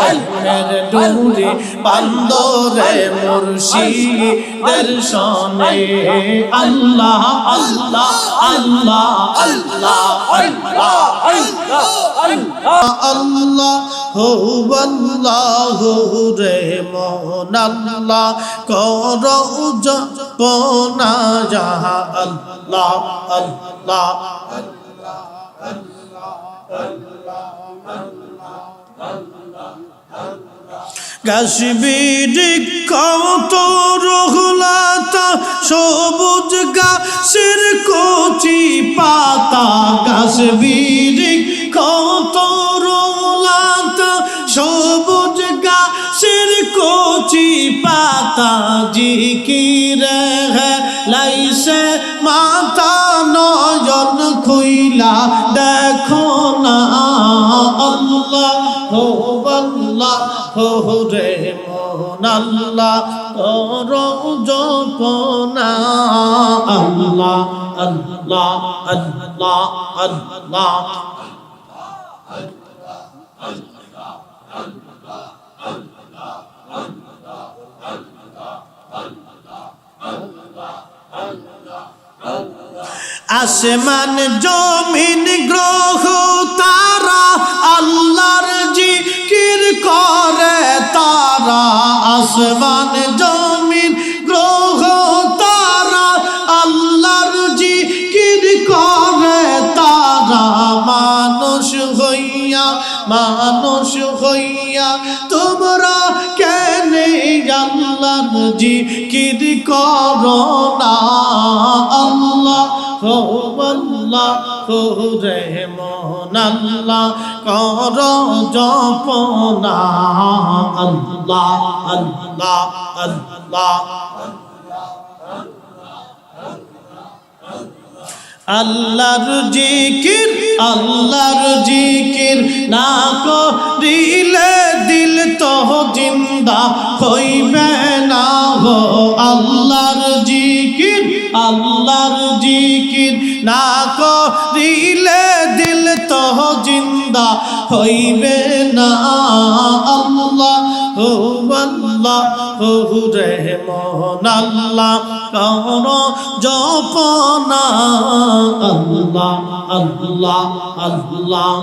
প্রেমের ডুরি বান্দরে মুর্শিদের সনে। আল্লাহ আল্লাহ আল্লাহ আল্লাহ আল্লাহ। আল্লাহ আল্লাহ রে মন আল্লাহ কর জপনা যাহা আল্লাহ আল্লাহ। কাশ্মীর কত রহুলাতা সবুজ গাছের কচি পাতা। কাশ্মীর কত রহুলাতা সবুজ গাছের কচি পাতা। জিকির লাইসে মাতা নয়ন খুইলা, দেখো না আল্লাহ হো আল্লাহ। হো রে মন আল্লাহ কর জপনা আল্লাহ আল্লাহ আল্লাহ আল্লাহ আসমান জমিন গ্রহ তারা আল্লাহর জিকির করে তারা। আসমান জমিন গ্রহ তারা আল্লাহর জিকির করে তারা। মানুষ হইয়া মানুষ হইয়া তোমরা কেন আল্লাহর জিকির করো না? আল্লাহ আল্লাহ আল্লাহর জিকির আল্লাহর জিকির না করিলে দিল তো জিন্দা হইবে আল্লাহর জিকির না করিলে দিল তো জিন্দা হইবে না আল্লাহ হো আল্লাহ হো রে মন আল্লাহ কর জপনা আল্লাহ আল্লাহ আল্লাহ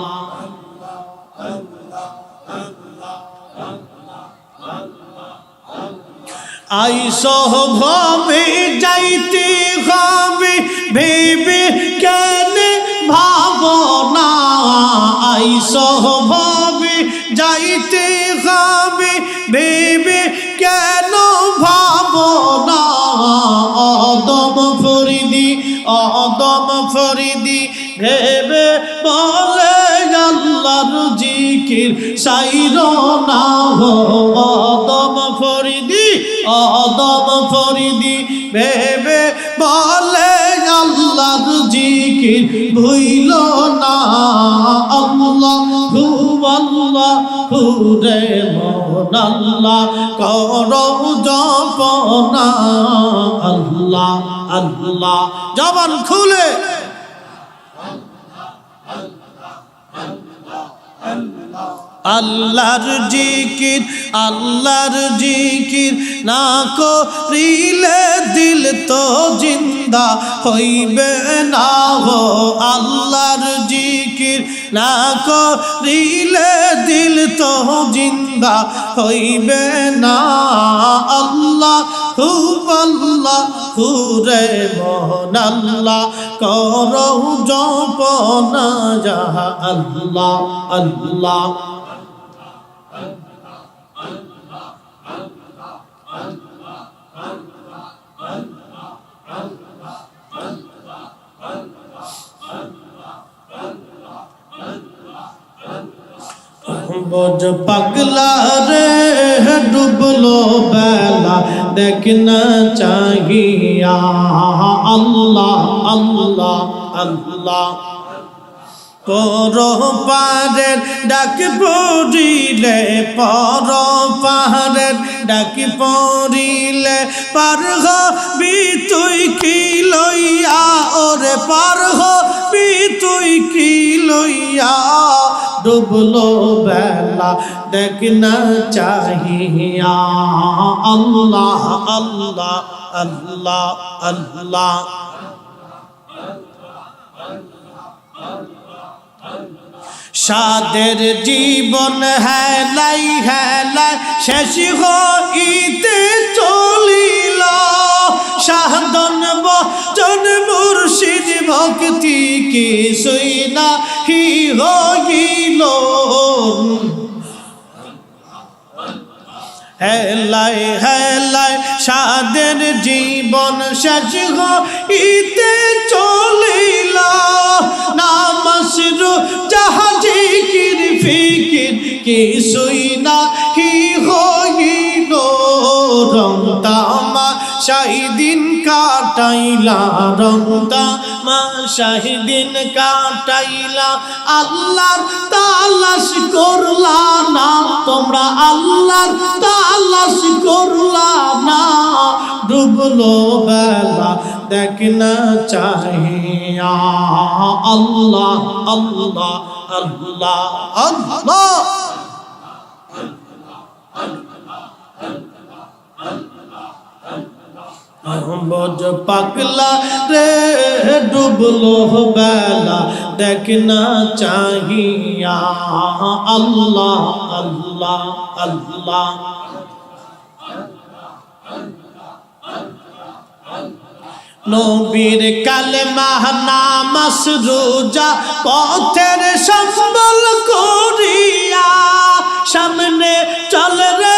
আইসহ ভাবে যাইতে হবে, ভেবে কেন ভাবনা আইসহ ভাবে যাইতে হবে, ভেবে কেন ভাবনা অদম ফরিদি অদম ফরিদি, ভেবে বলে আল্লাহর জিকির সাইর না অদম ফরিদি অদম ফরিদি ভেবে বলে, আল্লাহর জিকির ভুইল না। আল্লাহ আল্লাহ হু রে মন আল্লাহ কর জপনা। আল্লাহ আল্লাহ, জবান খুলে। আল্লাহর জিকির আল্লাহর জিকির না করিলে দিল তো জিন্দা হইবে না হো। আল্লাহর জিকির না করিলে দিল তো জিন্দা হইবে না। আল্লাহ হু আল্লাহ হু রে মন আল্লাহ, করৌ জপনা যাহা আল্লাহ আল্লাহ। বজ পাগলা রে ডুবলো বেলা। দেখনা চাহিয়া। আল্লাহ আল্লাহ আল্লাহ। পর পাহাড়ের ডাক পড়িলে পর পাহাড়ের ডাক পড়িলে পার হবি তুই কি লইয়া? ওরে পার হবি তুই কি লইয়া? ডুবলো বেলা দেখনা চাহিয়া। আল্লাহ আল্লাহ আল্লাহ আল্লাহ। সাদের জীবন হেলাই হেলাই শেষ হইতে বচন মুর্শিদ ভক্তি কি সইনা হি হইল হেলাই হেলাই সাদের জীবন শেষ হইতে চলিল। নামাসরু জাহাজি কির ফিকির কিছুই না কি হইল রং তামা শাহিদিন কাটাইলা রং তামা শাহিদিন কাটাইলা। আল্লাহর তালাশ করলা না, তোমরা আল্লাহর তালাশ করলা না। ডুবলো বেলা দেখনা চাহিয়া। আল্লাহ আল্লাহ আল্লাহ আল্লাহ। বজ পাগলা রে ডুবলো বেলা দেখনা চাহিয়া আল্লাহ আল্লাহ আল্লাহ নবীর কালেমা নামাস রোজা পথের সম্বল করিয়া সামনে চল রে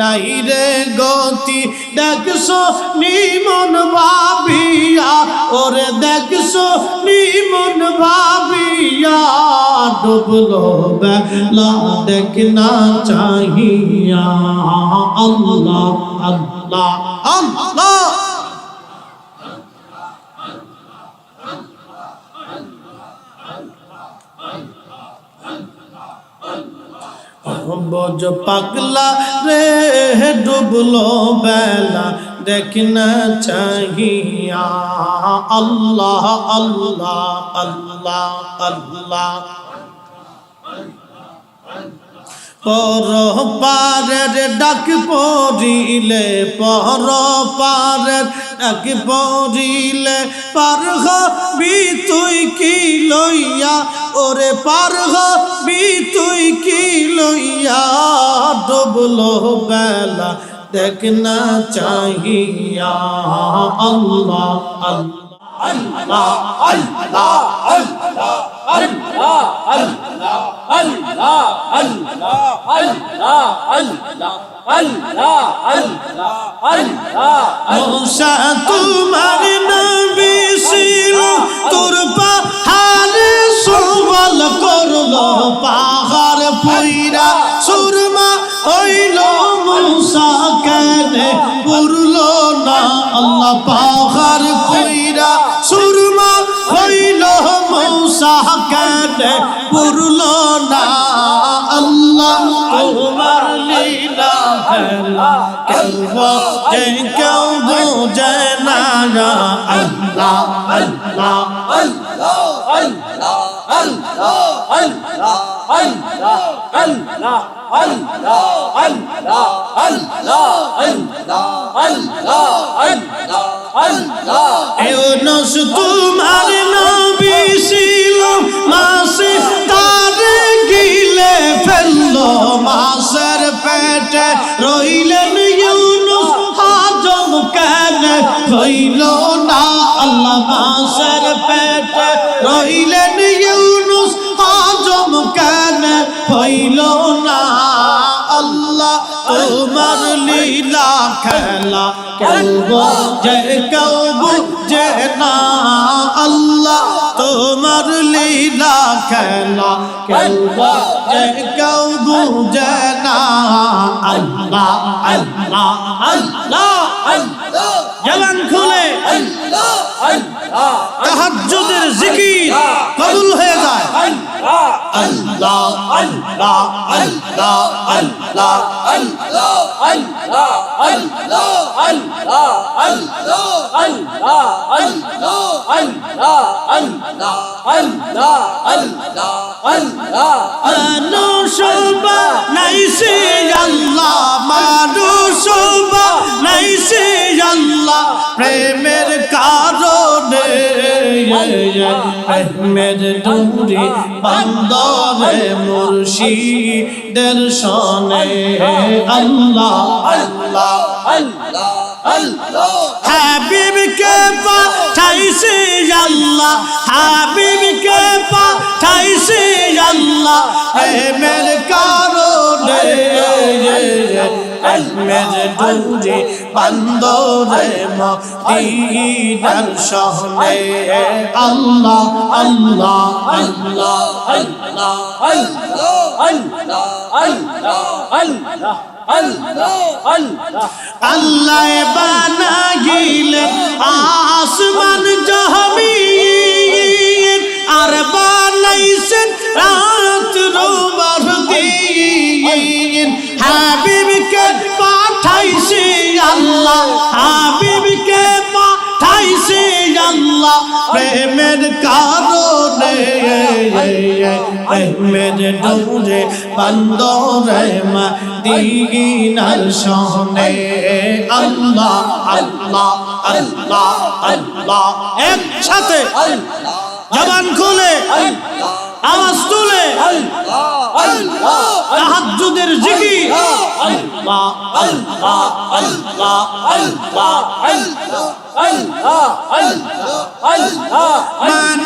নাই রে গতি। দেখছ নিমন ভাবিয়া, ওরে দেখছ নিমন ভাবিয়া, ডুবলো বেলা দেখনা চাহিয়া। আল্লাহ আল্লাহ আল্লাহ। বজ পাগলা রে ডুবলো বেলা, দেখনা চাহিয়া। আল্লাহ আল্লাহ আল্লাহ আল্লাহ। পর পারের ডাক পড়িলে পর পারের ডাক পড়িলে পার হবি তুই কি লইয়া? ওরে পার হবি তুই কি লইয়া? ডুবলো বেলা দেখ না চাহিয়া। আল্লাহ আল্লাহ। আল্লাহ আল্লাহ মৌসা, তোমার নবী ছিল, তোর পাহাড়ে সওয়াল করল, পাহাড় পুইরা সুরমা হইল মৌসা কেনে, পুরলো না আল্লাহ পাহাড় পুইরা সুরমা হইল মৌসা কেনে পুরলো না আল্লাহ। তোমার লীলা খেলা কেউ কেউ বোঝে না আল্লাহ আল্লাহ। এউনস তোমার নবী ছিল মাসে তারে গিলে ফেলল মাসের পেটে রইলেন ইউনুস হাজম কেন? হইল না আল্লাহ মাসের পেটে, রইলেন ইউনুস কেন হইল না আল্লাহ তোমার লী লীলা খেলা কেউ বোঝে কেউ বুঝে না আল্লাহ তোমার লীলা খেলা কেউ বোঝে কেউ বুঝে না আল্লাহ আল্লাহ আল্লাহ জবান খুলে। তাহাজ্জুদের জিকির কবুল হয়ে যায়। আল্লাহ আল্লাহ আল্লাহ আল্লাহ মানুষ নাইছে আল্লাহ মানুষ নাইছে আল্লাহ প্রেমের কারণে প্রেমের ডুরি বন্দরে মুর্শিদের সনে আল্লাহ আল্লাহ হাবিবকে পাঠাইছে আল্লাহ হাবিবকে পাঠাইছে আল্লাহ কারণে আহমেদ ডুরে বন্দরে মদিনার শহরে আল্লাহ আল্লাহ আল্লাহ আল্লাহ আল্লাহ বানাইলেন আসমান জহমিন আল্লাহ, হাবিবকে পাঠাইছে আল্লাহ, প্রেমের কারণে। প্রেমের ডোরে বন্দরে মদিনার শহরে আল্লাহ আল্লাহ আল্লাহ আল্লাহ। একসাথে জবান খুলে আওয়াজ তুলে তাহাজ্জুদের আল্লাহ